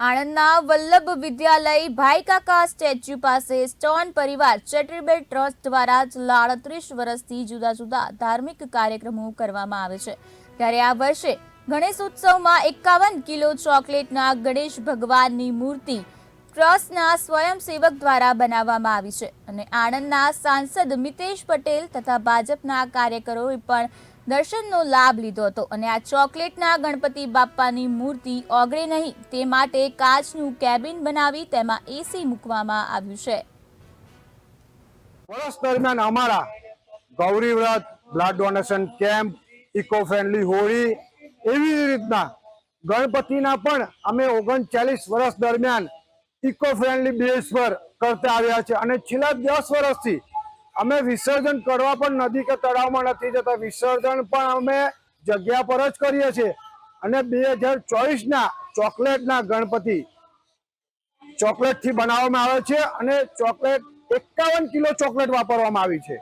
આણંદના Vallabh Vidyalaya Bhaikaka statue પાસે stone પરિવાર charitable trust દ્વારા છેલ્લા આડત્રીસ વર્ષથી જુદા જુદા ધાર્મિક કાર્યક્રમો કરવામાં આવે છે. ત્યારે આ વર્ષે ગણેશ ઉત્સવમાં એકાવન કિલો ચોકલેટના ગણેશ ભગવાનની મૂર્તિ ટ્રસ્ટના સ્વયંસેવક દ્વારા બનાવવામાં આવી છે. અને આણંદના સાંસદ મિતેશ પટેલ તથા ભાજપના કાર્યકરોએ પણ દર્શનનો લાભ લીધો હતો. અને આ ચોકલેટના ગણપતિ બાપ્પાની મૂર્તિ ઓગળે નહીં, તે માટે કાચનું કેબિન બનાવી તેમાં એસી મૂકવામાં આવ્યું છે. વર્ષ દરમિયાન અમારા Gauri Vrat blood donation camp eco friendly Holi એવી રીતના ગણપતિના પણ અમે ઓગણચાલીસ વર્ષ દરમિયાન ઇકો ફ્રેન્ડલી બેઝ પર કરતા આવ્યા છે. અને છેલ્લા દસ વર્ષથી અમે વિસર્જન કરવા પણ નદી કે તળાવમાં નથી જતા. વિસર્જન પણ અમે જગ્યા પર જ કરીએ છીએ. અને બે હજાર ચોવીસના ચોકલેટના ગણપતિ ચોકલેટથી બનાવવામાં આવે છે અને ચોકલેટ એકાવન કિલો ચોકલેટ વાપરવામાં આવી છે.